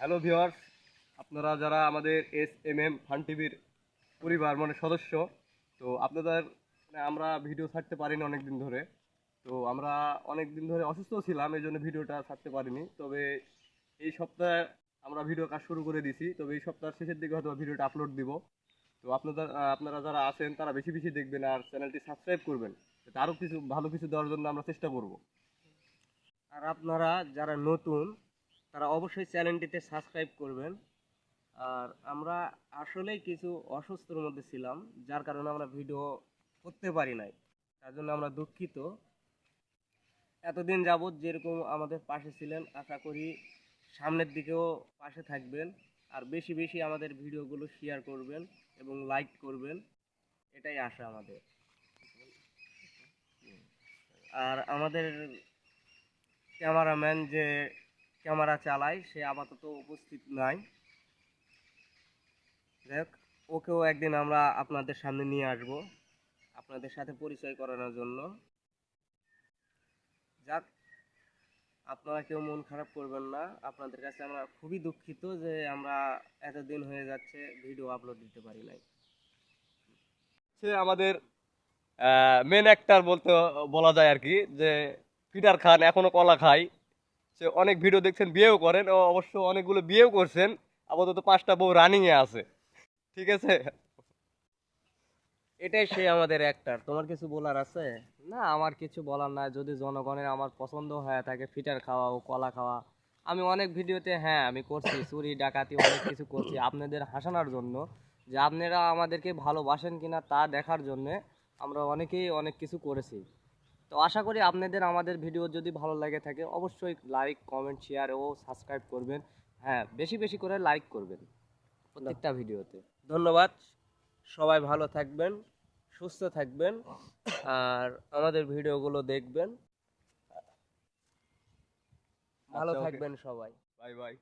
Hello viewers আপনারা যারা আমাদের এস এম এম ফান টিভির পরিবার মানে সদস্য, তো আপনাদের মানে আমরা ভিডিও ছাড়তে পারিনি অনেক দিন ধরে। তো আমরা অনেক দিন ধরে অসুস্থ ছিলাম, এই জন্য ভিডিওটা ছাড়তে পারিনি। তবে এই সপ্তাহে আমরা ভিডিও কাজ শুরু করে দিছি। তবে এই সপ্তাহের শেষের দিকে হয়তো ভিডিওটা আপলোড দিব। তো আপনাদের আপনারা যারা আছেন, তারা বেশি বেশি দেখবেন আর চ্যানেলটি সাবস্ক্রাইব করবেন। আরও কিছু, ভালো কিছু দেওয়ার জন্য আমরা চেষ্টা করব। আর আপনারা যারা নতুন তারা অবশ্যই চ্যানেলটিতে সাবস্ক্রাইব করবেন। আর আমরা আসলেই কিছু অসুস্থর মধ্যে ছিলাম, যার কারণে আমরা ভিডিও করতে পারি নাই। তার জন্য আমরা দুঃখিত। এতদিন যাবৎ যেরকম আমাদের পাশে ছিলেন, আশা করি সামনের দিকেও পাশে থাকবেন। আর বেশি বেশি আমাদের ভিডিওগুলো শেয়ার করবেন এবং লাইক করবেন। এটাই আশা আমাদের। আর আমাদের ক্যামেরাম্যান যে ক্যামেরা চালায় সে আপাতত উপস্থিত নাই। দেখ ওকেও একদিন আমরা আপনাদের সামনে নিয়ে আসব, আপনাদের সাথে পরিচয় করানোর জন্য। যাক, আপনারা কেউ মন খারাপ করবেন না। আপনাদের কাছে আমরা খুবই দুঃখিত যে আমরা এতদিন হয়ে যাচ্ছে, ভিডিও আপলোড দিতে পারি নাই। সে আমাদের মেন অ্যাক্টার বলতে বলা যায় আর কি, যে পিটার খান এখনও কলা খায়। সে অনেক ভিডিও দেখছেন বিয়েও করেন। ও অবশ্য অনেকগুলো বিয়েও করছেন। আপাতত পাঁচটা বউ রানিংয়ে আছে। ঠিক আছে? এটাই সে আমাদের অ্যাক্টার তোমার কিছু বলার আছে? না আমার কিছু বলার নাই। যদি জনগণের আমার পছন্দ হয়ে থাকে ফিটার খাওয়া ও কলা খাওয়া। আমি অনেক ভিডিওতে হ্যাঁ আমি করছি। চুরি ডাকাতি অনেক কিছু করছি আপনাদের হাসানোর জন্য। যে আপনারা আমাদেরকে ভালোবাসেন কিনা তা দেখার জন্যে আমরা অনেকেই অনেক কিছু করেছি। তো আশা করি আপনাদের আমাদের ভিডিও যদি ভালো লাগে থাকে অবশ্যই লাইক কমেন্ট শেয়ার ও সাবস্ক্রাইব করবেন। হ্যাঁ বেশি বেশি করে লাইক করবেন প্রত্যেকটা ভিডিওতে ধন্যবাদ। সবাই ভালো থাকবেন সুস্থ থাকবেন আর আমাদের ভিডিওগুলো দেখবেন। ভালো আচ্ছা, থাকবেন সবাই। Bye bye